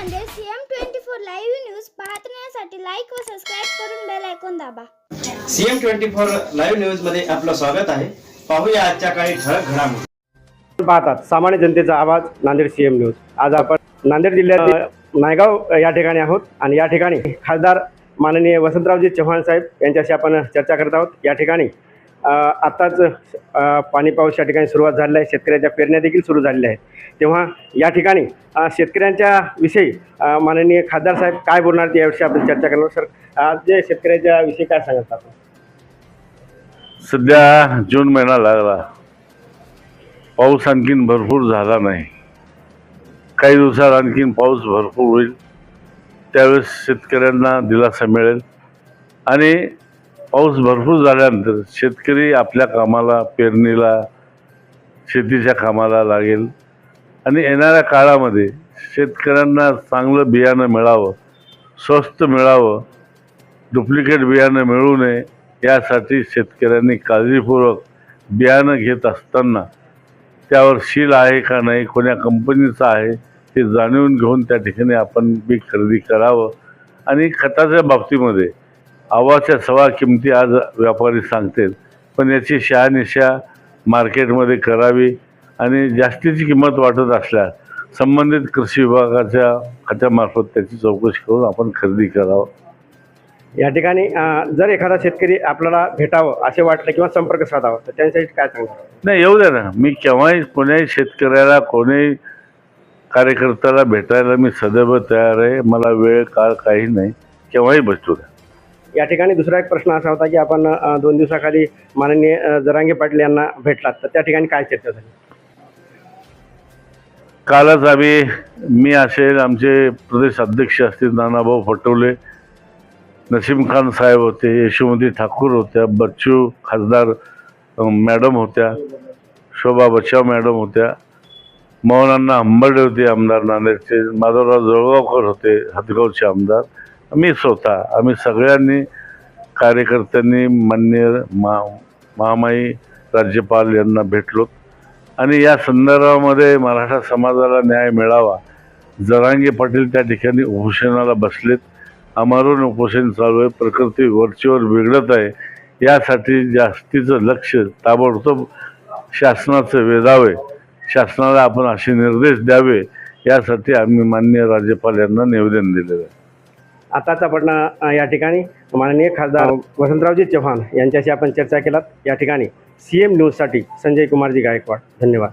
Nanded CM twenty four live news पाहण्यासाठी like व subscribe करून बेल ऐकून दाबा. सीएम ट्वेंटी फोर लाईव्ह न्यूजमध्ये आपलं स्वागत आहे. पाहूया आजच्या काही ठळक घडामोडी. पाहतात सामान्य जनतेचा आवाज नांदेड सीएम न्यूज. आज आपण नांदेड जिल्ह्यात नायगाव या ठिकाणी आहोत आणि या ठिकाणी खासदार माननीय वसंतरावजी चव्हाण साहेब यांच्याशी आपण चर्चा करत आहोत. या ठिकाणी आताच आत्ताच पाणी पाऊस या ठिकाणी सुरुवात झालेली आहे. शेतकऱ्याच्या पेरण्या देखील सुरू झालेल्या आहेत. तेव्हा या ठिकाणी शेतकऱ्यांच्या विषयी माननीय खासदार साहेब काय बोलणार याविषयी आपण चर्चा करणार सर आज जे शेतकऱ्याच्या विषयी काय सांगत आपण? सध्या जून महिना लागला. पाऊस आणखीन भरपूर झाला नाही. काही दिवसात आणखीन पाऊस भरपूर होईल. त्यावेळेस शेतकऱ्यांना दिलासा मिळेल. आणि पाऊस भरपूर झाल्यानंतर शेतकरी आपल्या कामाला पेरणीला शेतीच्या कामाला लागेल. आणि येणाऱ्या काळामध्ये शेतकऱ्यांना चांगलं बियाणं मिळावं स्वस्त मिळावं डुप्लिकेट बियाणं मिळू नये यासाठी शेतकऱ्यांनी काळजीपूर्वक बियाणं घेत असताना त्यावर शील आहे का नाही कोण्या कंपनीचं आहे ते जाणून घेऊन त्या ठिकाणी आपण बी खरेदी करावं. आणि खताच्या बाबतीमध्ये आवाच्या सवा किमती आज व्यापारी सांगतील. पण याची शहानिशा मार्केटमध्ये करावी आणि जास्तीची किंमत वाटत असल्यास संबंधित कृषी विभागाच्या खात्यामार्फत त्याची चौकशी करून आपण खरेदी करावं. या ठिकाणी जर एखादा शेतकरी आपल्याला भेटावं असे वाटलं किंवा संपर्क साधावा तर त्यांच्यासाठी काय सांगणार नाही येऊ द्या ना. मी केव्हाही कोण्याही शेतकऱ्याला कोण्याही कार्यकर्त्याला भेटायला मी सदैव तयार आहे. मला वेळ काळ काही नाही. केव्हाही भेटू द्या. या ठिकाणी दुसरा एक प्रश्न असा होता की आपण दोन दिवसाखाली माननीय जरांगे पाटील यांना भेटलात. तर त्या ठिकाणी काय चर्चा झाली? कालच आम्ही मी असेल आमचे प्रदेश अध्यक्ष असतील नानाभाऊ पटोले नसीम खान साहेब होते यशोमती ठाकूर होत्या बच्चू खासदार मॅडम होत्या शोभा बच्चाव मॅडम होत्या मोहनांना हंबर्डे होते आमदार नांदेडचे माधवराव जळगावकर होते हदगावचे आमदार मी स्वतः आम्ही सगळ्यांनी कार्यकर्त्यांनी मान्य मा महामाई राज्यपाल यांना भेटलो. आणि या संदर्भामध्ये मराठा समाजाला न्याय मिळावा. जरांगे पाटील त्या ठिकाणी उपोषणाला बसलेत. अमारून उपोषण चालू आहे. प्रकृती वरचीवर बिघडत आहे. यासाठी जास्तीचं लक्ष ताबडतोब शासनाचं वेधावे. शासनाला आपण असे निर्देश द्यावे. यासाठी आम्ही मान्य राज्यपाल यांना निवेदन दिलेलं आहे. आताच आपण या ठिकाणी माननीय खासदार वसंतरावजी चव्हाण यांच्याशी आपण चर्चा केलात. या ठिकाणी सी एम न्यूजसाठी संजय कुमारजी गायकवाड. धन्यवाद.